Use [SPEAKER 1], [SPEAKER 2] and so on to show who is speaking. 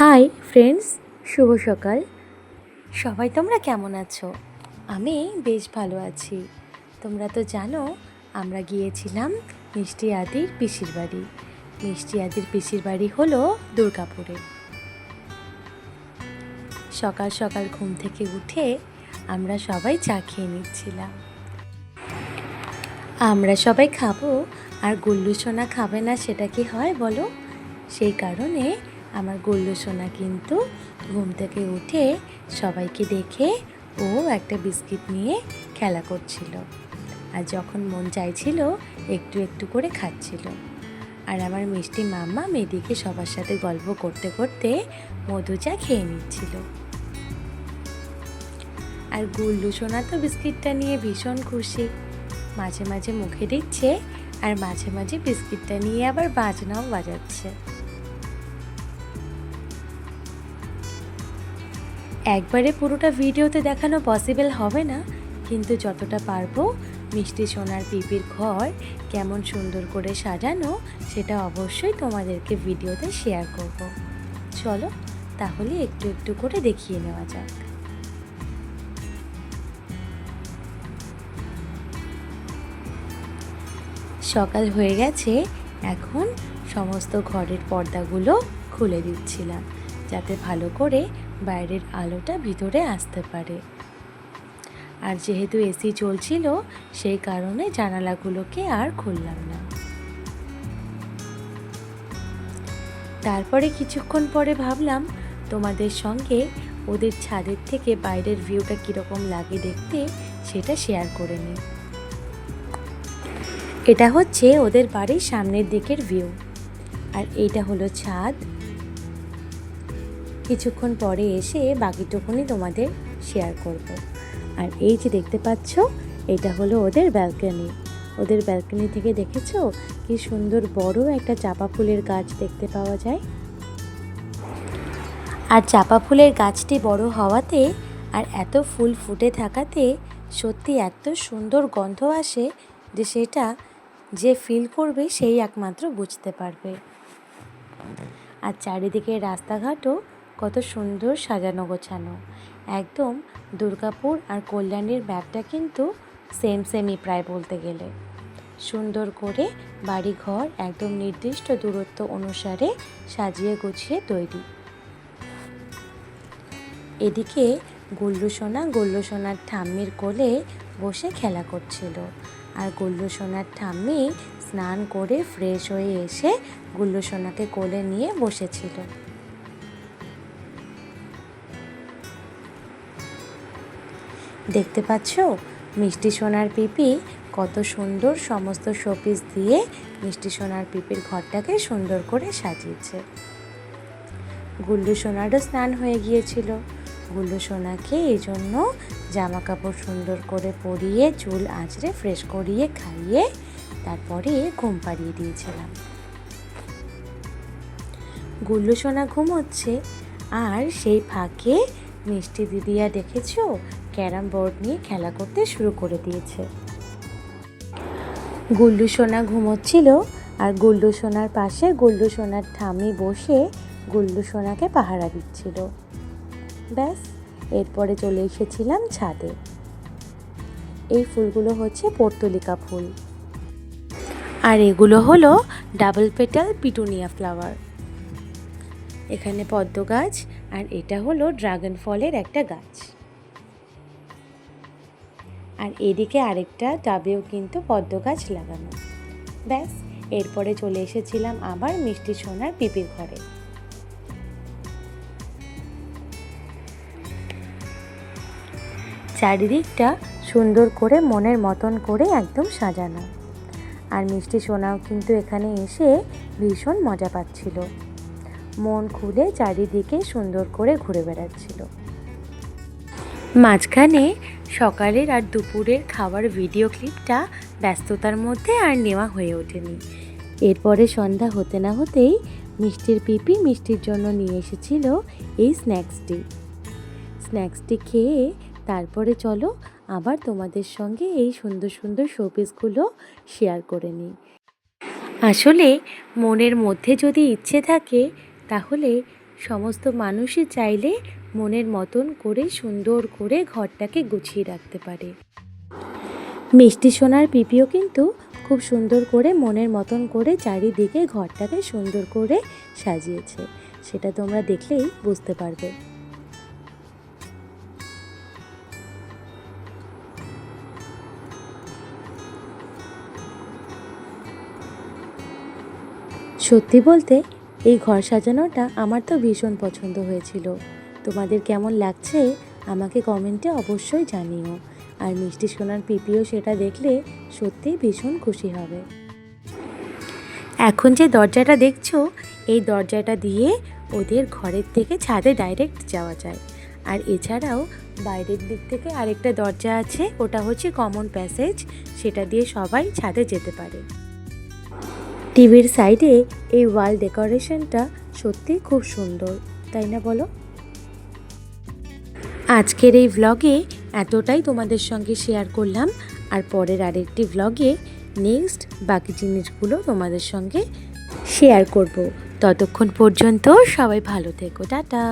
[SPEAKER 1] Hi friends, শুভ সকাল। সবাই তোমরা কেমন আছো? আমি বেশ ভালো আছি। তোমরা তো জানো, আমরা গিয়েছিলাম মিষ্টি আদির পিসির বাড়ি। মিষ্টি আদির পিসির বাড়ি হলো দুর্গাপুরে। সকাল সকাল ঘুম থেকে উঠে আমরা সবাই চা খেয়ে নিচ্ছিলাম। আমরা সবাই খাব, আর গুল্লু সোনা খাবে না সেটা কি হয় বলো? সেই কারণে আমার গুল্লু সোনা কিন্তু ঘুম থেকে উঠে সবাইকে দেখে ও একটা বিস্কিট নিয়ে খেলা করছিল। আর যখন মন চাইছিল, একটু একটু করে খাচ্ছিল। আর আমার মিষ্টি মাম্মা মেয়েদিকে সবার সাথে গল্প করতে করতে মধু চা খেয়ে নিচ্ছিল। আর গুল্লু সোনা তো বিস্কিটটা নিয়ে ভীষণ খুশি। মাঝে মাঝে মুখে দিচ্ছে, আর মাঝে মাঝে বিস্কিটটা নিয়ে আবার বাজনাও বাজাচ্ছে। একবারে পুরোটা ভিডিওতে দেখানো পসিবল হবে না, কিন্তু যতটা পারব, মিষ্টি সোনার পিপির ঘর কেমন সুন্দর করে সাজানো, সেটা অবশ্যই তোমাদেরকে ভিডিওতে শেয়ার করব। চলো, তাহলে একটু একটু করে দেখিয়ে নেওয়া যাক। সকাল হয়ে গেছে, এখন সমস্ত ঘরের পর্দাগুলো খুলে দিচ্ছিলাম, যাতে ভালো করে বাইরের আলোটা ভিতরে আসতে পারে। আর যেহেতু এসি চলছিল, সেই কারণে জানালাগুলোকে আর খুললাম না। তারপরে কিছুক্ষণ পরে ভাবলাম, তোমাদের সঙ্গে ওদের ছাদের থেকে বাইরের ভিউটা কীরকম লাগে দেখতে, সেটা শেয়ার করে নিই। এটা হচ্ছে ওদের বাড়ির সামনের দিকের ভিউ। আর এইটা হলো ছাদ কিছুক্ষণ পরে এসে বাকিটুকুনি তোমাদের শেয়ার করব। আর এই যে দেখতে পাচ্ছ, এটা হলো ওদের ব্যালকনি ওদের ব্যালকনি থেকে দেখেছ? কি সুন্দর বড় একটা চাপা ফুলের গাছ দেখতে পাওয়া যায়। আর চাপা ফুলের গাছটি বড় হওয়াতে আর এত ফুল ফুটে থাকাতে সত্যি এত সুন্দর গন্ধ আসে যে সেটা যে ফিল করবে সেই একমাত্র বুঝতে পারবে। আর চারিদিকে রাস্তাঘাটও কত সুন্দর সাজানো গোছানো। একদম দুর্গাপুর আর কল্যাণীর ম্যাপটা কিন্তু সেম সেমই প্রায় বলতে গেলে। সুন্দর করে বাড়ি ঘর একদম নির্দিষ্ট দূরত্ব অনুসারে সাজিয়ে গুছিয়ে তৈরি। এদিকে গুল্লু সোনা গুল্লু সোনার ঠাম্মির কোলে বসে খেলা করছিল। আর গুল্লু সোনার ঠাম্মি স্নান করে ফ্রেশ হয়ে এসে গুল্লু সোনাকে কোলে নিয়ে বসেছিল। দেখতে পাচ্ছ? মিষ্টি সোনার পিপি কত সুন্দর সমস্ত শোপিস দিয়ে মিষ্টি সোনার পিপির ঘরটাকে সুন্দর করে সাজিয়েছে। গুল্লু সোনারও স্নান হয়ে গিয়েছিল। গুল্লু সোনাকে এই জন্য জামা কাপড় সুন্দর করে পরিয়ে, চুল আঁচড়ে ফ্রেশ করিয়ে খাইয়ে তারপরে ঘুম পাড়িয়ে দিয়েছিলাম। গুল্লু সোনা ঘুমোচ্ছে আর সেই ফাঁকে মিষ্টি দিদিয়া দেখেছ? ক্যারাম বোর্ড নিয়ে খেলা করতে শুরু করে দিয়েছে। গুল্লু সোনা ঘুমোচ্ছিল আর গুল্লু সোনার পাশে গুল্লু সোনার ঠামি বসে গুল্লু সোনাকে পাহারা দিচ্ছিল। ব্যাস, এরপরে চলে এসেছিলাম ছাদে। এই ফুলগুলো হচ্ছে পর্তলিকা ফুল। আর এগুলো হলো ডাবল পেটাল পিটুনিয়া ফ্লাওয়ার। এখানে পদ্ম গাছ আর এটা হলো ড্রাগন ফলের একটা গাছ। আর এদিকে আরেকটা টাবেও কিন্তু পদ্ম গাছ লাগানো। ব্যাস, এরপরে চলে এসেছিলাম আবার মিষ্টি সোনার পিপির ঘরে। চারিদিকটা সুন্দর করে মনের মতন করে একদম সাজানো। আর মিষ্টি সোনাও কিন্তু এখানে এসে ভীষণ মজা পাচ্ছিল। মন খুলে চারিদিকে সুন্দর করে ঘুরে বেড়াচ্ছিল। মাঝখানে সকালের আর দুপুরের খাওয়ার ভিডিও ক্লিপটা ব্যস্ততার মধ্যে আর নেওয়া হয়ে ওঠেনি। এরপরে সন্ধ্যা হতে না হতেই মিষ্টির পিপি মিষ্টির জন্য নিয়ে এসেছিল এই স্ন্যাক্সটি স্ন্যাক্সটি খেয়ে তারপরে চলো আবার তোমাদের সঙ্গে এই সুন্দর সুন্দর শোপিসগুলো শেয়ার করে নিই। আসলে মনের মধ্যে যদি ইচ্ছে থাকে তাহলে সমস্ত মানুষই চাইলে মনের মতন করে সুন্দর করে ঘরটাকে গুছিয়ে রাখতে পারে। মিষ্টি সোনার পিপিও কিন্তু খুব সুন্দর করে মনের মতন করে চারিদিকে ঘরটাকে সুন্দর করে সাজিয়েছে। সেটা তোমরা দেখলেই বুঝতে পারবে। সত্যি বলতে এই ঘর সাজানোটা আমার তো ভীষণ পছন্দ হয়েছিল। তোমাদের কেমন লাগছে? আমাকে কমেন্টে অবশ্যই জানিও। আর মিষ্টি সোনার পিপিও সেটা দেখলে সত্যিই ভীষণ খুশি হবে। এখন যে দরজাটা দেখছ, এই দরজাটা দিয়ে ওদের ঘরের থেকে ছাদে ডাইরেক্ট যাওয়া যায়। আর এছাড়াও বাইরের দিক থেকে আরেকটা দরজা আছে, ওটা হচ্ছে কমন প্যাসেজ সেটা দিয়ে সবাই ছাদে যেতে পারে। টিভির সাইডে এই ওয়াল ডেকোরেশনটা সত্যি খুব সুন্দর, তাই না বলো? আজকের এই ভ্লগে এতটাই তোমাদের সঙ্গে শেয়ার করলাম। আর পরের আরেকটি ভ্লগে নেক্সট বাকি জিনিসগুলো তোমাদের সঙ্গে শেয়ার করব। ততক্ষণ পর্যন্ত সবাই ভালো থেকো, টাটা।